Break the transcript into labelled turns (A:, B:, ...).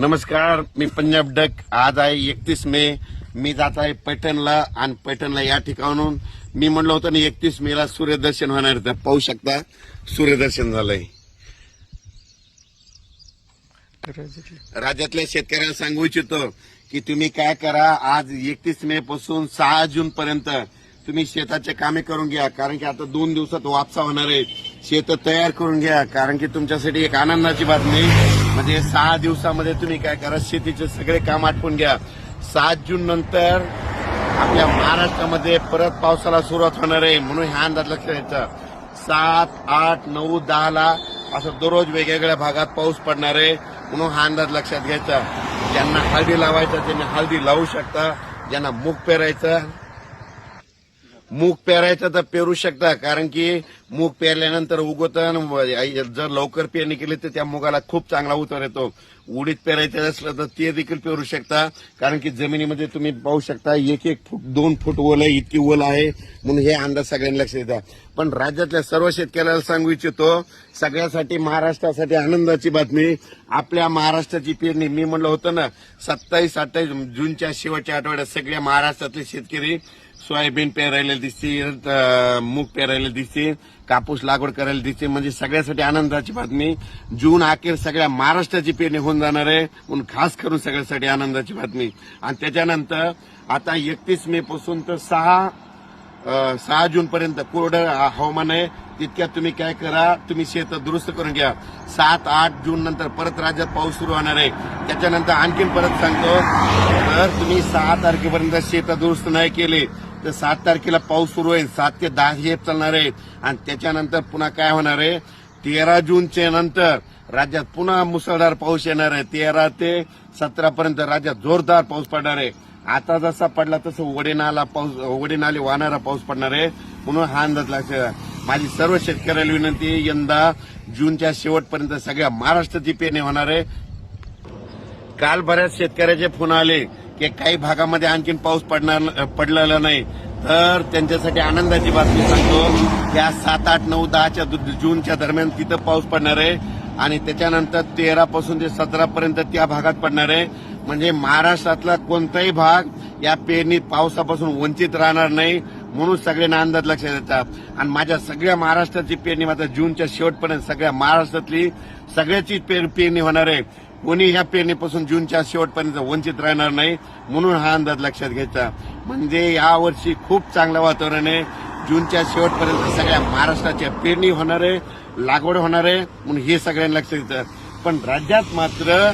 A: नमस्कार मी पंजाब डक. आज आहे एकतीस मे. मी जात आहे पैठणला आणि पैठणला या ठिकाणून. मी म्हणलं होतं ना एकतीस मेला सूर्यदर्शन होणार तर पाहू शकता सूर्यदर्शन झालंय. राज्यातल्या शेतकऱ्यांना सांगू इच्छितो की तुम्ही काय करा आज एकतीस मे पासून सहा जून पर्यंत तुम्ही शेताचे कामे करून घ्या. कारण की आता दोन दिवसात वापसा होणार आहे. शेत तयार करून घ्या. कारण की तुमच्यासाठी एक आनंदाची बातमी. म्हणजे सहा दिवसामध्ये तुम्ही काय करा शेतीचे सगळे काम आटपून घ्या. सात जून नंतर आपल्या महाराष्ट्रामध्ये परत पावसाला सुरुवात होणार आहे म्हणून ह्या अंदाज लक्षात घ्यायचा सात आठ नऊ दहाला असं दररोज वेगवेगळ्या भागात पाऊस पडणार आहे म्हणून हा अंदाज लक्षात घ्यायचा. ज्यांना हळदी लावायचा त्यांनी हळदी लावू शकता. ज्यांना मूग पेरायचं मूग पेरायचं तर पेरू शकता कारण की मूग पेरल्यानंतर उगवतं आणि जर लवकर पेरणी केली तर त्या मुगाला खूप चांगला उतर येतो. उडीद पेरायचं असलं तर ते देखील पेरू शकता कारण की जमिनीमध्ये तुम्ही पाहू शकता एक एक फूट दोन फूट ओल आहे इतकी ओल आहे म्हणून हे अंदाज सगळ्यांनी लक्ष देतात पण राज्यातल्या सर्व शेतकऱ्याला सांगू इच्छितो सगळ्यासाठी महाराष्ट्रासाठी आनंदाची बातमी आपल्या महाराष्ट्राची पेरणी मी म्हणलं होतं ना सत्तावीस अठ्ठावीस जूनच्या शेवटच्या आठवड्यात सगळ्या महाराष्ट्रातले शेतकरी सोयाबीन पेरायला दिसते मूग पेरायला दिसते कापूस लागवड करायला दिसते म्हणजे सगळ्यासाठी आनंदाची बातमी. जून अखेर सगळ्या महाराष्ट्राची पेरणी होऊन जाणार आहे म्हणून खास करून सगळ्यासाठी आनंदाची बातमी. आणि त्याच्यानंतर आता एकतीस मे पासून तर सहा सहा जून पर्यंत कोरडं हवामान आहे. तितक्यात तुम्ही काय करा तुम्ही शेत दुरुस्त करून घ्या. सात आठ जून नंतर परत राज्यात पाऊस सुरू होणार आहे. त्याच्यानंतर आणखीन परत सांगतो तर तुम्ही सहा तारखेपर्यंत शेत दुरुस्त नाही केले तर सात तारखेला पाऊस सुरू आहे. सात ते दहा हे चालणार आहे. आणि त्याच्यानंतर पुन्हा काय होणार आहे? तेरा जूनच्या नंतर राज्यात पुन्हा मुसळधार पाऊस येणार आहे. तेरा ते सतरा पर्यंत राज्यात जोरदार पाऊस पडणार आहे. आता जसा पडला तसं वडेनाला पाऊस वडेनाले वाहणारा पाऊस पडणार आहे. म्हणून हा अंदाज लक्षात माझी सर्व शेतकऱ्याला विनंती यंदा जूनच्या शेवटपर्यंत सगळ्या महाराष्ट्राची पेरणी होणार आहे. काल बऱ्याच शेतकऱ्याचे फोन आले. की काही भागामध्ये आणखीन पाऊस पडणार पडलेला नाही. तर त्यांच्यासाठी आनंदाची बातमी सांगतो त्या सात आठ नऊ दहाच्या दु- जूनच्या दरम्यान तिथं पाऊस पडणार आहे. आणि त्याच्यानंतर तेरा पासून ते सतरा पर्यंत त्या भागात पडणार आहे. म्हणजे महाराष्ट्रातला कोणताही भाग या पेरणीत पावसापासून वंचित राहणार नाही म्हणून सगळ्यांना अंदाज लक्षात येतात. आणि माझ्या सगळ्या महाराष्ट्राची पेरणी मात्र जूनच्या शेवटपर्यंत सगळ्या महाराष्ट्रातली सगळ्याची पेर- पेरणी होणार आहे. कोणी ह्या पेरणीपासून जूनच्या शेवटपर्यंत वंचित राहणार नाही म्हणून हा अंदाज लक्षात घ्यायचा. म्हणजे यावर्षी खूप चांगलं वातावरण आहे. जूनच्या शेवटपर्यंत सगळ्या महाराष्ट्राच्या पेरणी होणार आहे लागवड होणार आहे म्हणून हे सगळ्यांना लक्षात येतं. पण राज्यात मात्र